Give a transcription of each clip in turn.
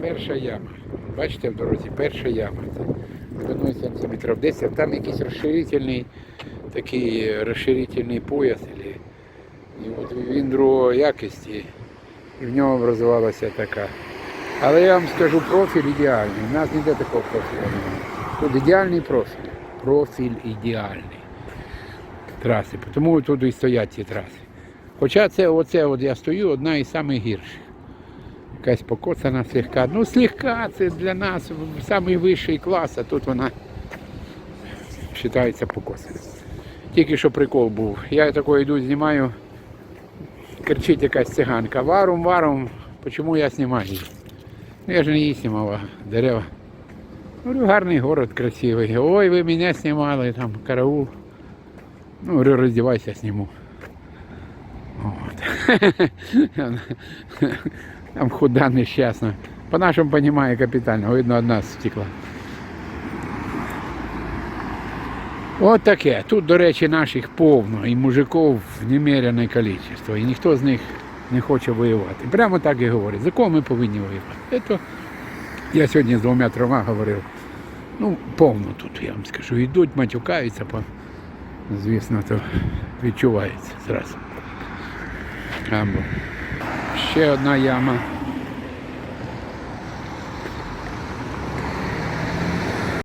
Перша яма. Бачите в дорозі, перша яма. Глибиною сантиметрів 10. Там якийсь розширительний, такий розширительний пояс. І, от він другої якості. І в нього образувалася така. Але я вам скажу, профіль ідеальний. У нас ніде такого профіля немає. Тут ідеальний профіль. Профіль ідеальний. Траси. Тому тут і стоять ці траси. Хоча це оце от я стою, одна із найгірших. Якась покоцана слегка. Ну, слегка це для нас найвищий клас, а тут вона вважається покосана. Тільки що прикол був. Я такою йду, знімаю, кричить якась циганка. Варум, варум, чому я знімаю? Ну, я ж не її знімав, дерева. Говорю, гарний город красивий. Ой, ви мене знімали, там караул. Ну, говорю, роздівайся, зніму. От. Там худа нещасна. По-нашому понимаю капітально, видно, одна стекла. От таке. Тут, до речі, наших повно і мужиків немерене кількість. І ніхто з них не хоче воювати. Прямо так і говорять. За кого ми повинні воювати? Це я сьогодні з двома трьома говорив. Ну, повно тут, я вам скажу. Йдуть, матюкаються, по... звісно, то відчувається зразу. Або ще одна яма.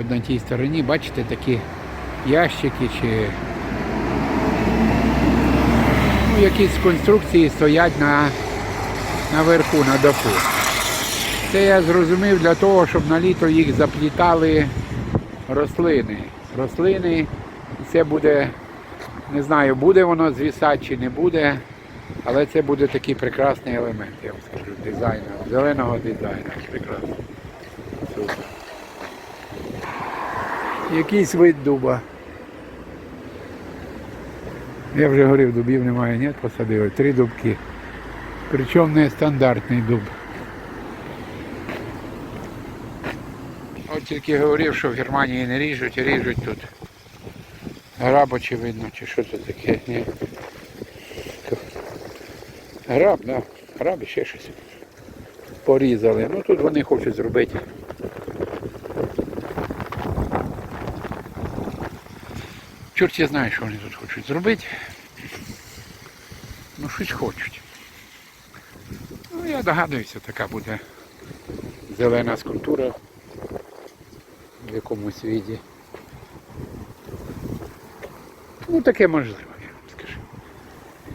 На тій стороні, бачите, такі ящики чи ну, якісь конструкції стоять на, наверху, на даху. Це я зрозумів для того, щоб на літо їх заплітали рослини. Рослини, це буде, не знаю, буде воно звісати чи не буде, але це буде такий прекрасний елемент, я вам скажу, дизайну, зеленого дизайну. Прекрасно. Супер. Якийсь вид дуба. Я вже говорив, дубів немає, ні, посадили. Три дубки. Причому не стандартний дуб. От тільки говорив, що в Германії не ріжуть, ріжуть тут. Граб, очевидно, чи що це таке? Ні. Граб, да. Граб і ще щось. Порізали. Ну тут вони хочуть зробити. Чорт я знаю, що вони тут хочуть зробити. Ну щось хочуть. Ну я догадуюся, така буде зелена скульптура в якомусь віді. Ну таке можливо.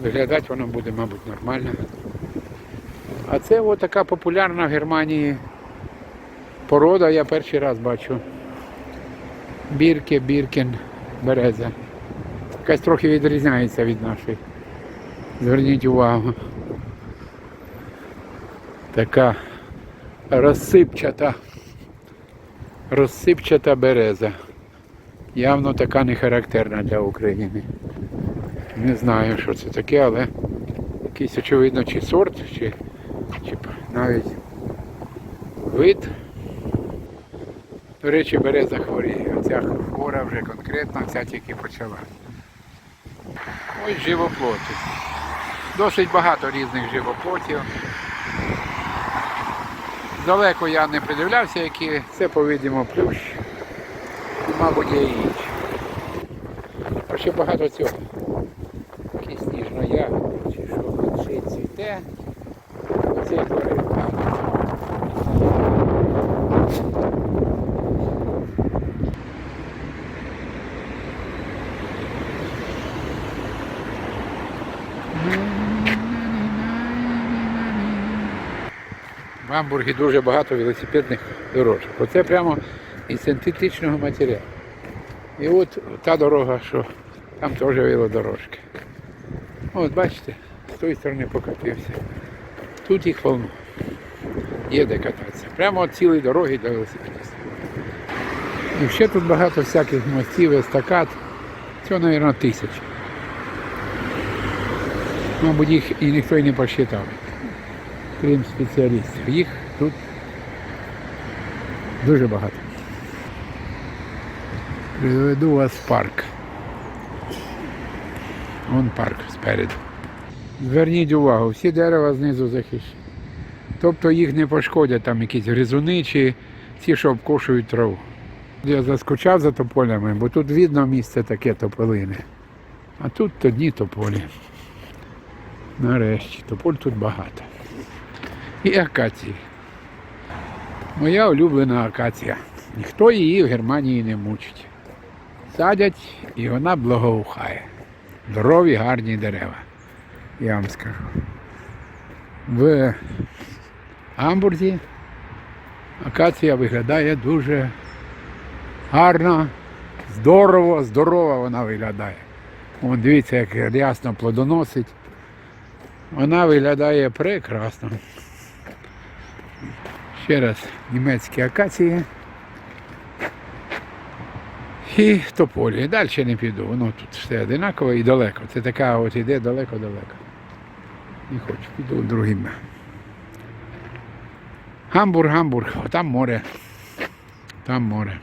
Виглядати воно буде, мабуть, нормально. А це от така популярна в Германії порода, я перший раз бачу. Бірке, біркен, береза. Якась трохи відрізняється від нашої. Зверніть увагу. Така розсипчата. Розсипчата береза. Явно така не характерна для України. Не знаю, що це таке, але якийсь очевидно чи сорт, чи, чи навіть вид. До речі, береза хворіє. Оця хвора вже конкретно, ця тільки почала. Ось живоплоти. Досить багато різних живоплотів. Далеко я не придивлявся, які це, по-видимо, плющ. І, мабуть, є і інші. А ще багато цього. Ягоди, чи що, й цвіте. Оце тварин. В Гамбургі дуже багато велосипедних дорожок. Оце прямо із синтетичного матеріалу. І от та дорога, що там теж велодорожки. От бачите, з тої сторони покатився. Тут їх повно. Є де кататися. Прямо от цілі дороги для велосипедистів. І ще тут багато всяких мостів, естакад. Цього, мабуть, тисячі. Мабуть, їх і ніхто і не посчитав крім спеціалістів. Їх тут дуже багато. Приведу вас в парк. Вон парк спереду. Зверніть увагу, всі дерева знизу захищені. Тобто їх не пошкодять там якісь гризуни чи ті, що обкошують траву. Я заскучав за тополями, бо тут видно місце таке тополине. А тут одні тополі. Нарешті, тополь тут багато. І акації. Моя улюблена акація. Ніхто її в Германії не мучить. Садять і вона благоухає. Здорові, гарні дерева. Я вам скажу. В Гамбурзі акація виглядає дуже гарно, здорово, здорово вона виглядає. Вон дивіться, як рясно плодоносить. Вона виглядає прекрасно. Ще раз німецькі акації. І тополі. Далі не піду, воно тут все одинаково і далеко. Це така от іде далеко-далеко. Не хочу, піду другим. Гамбург, Гамбург, там море. Там море.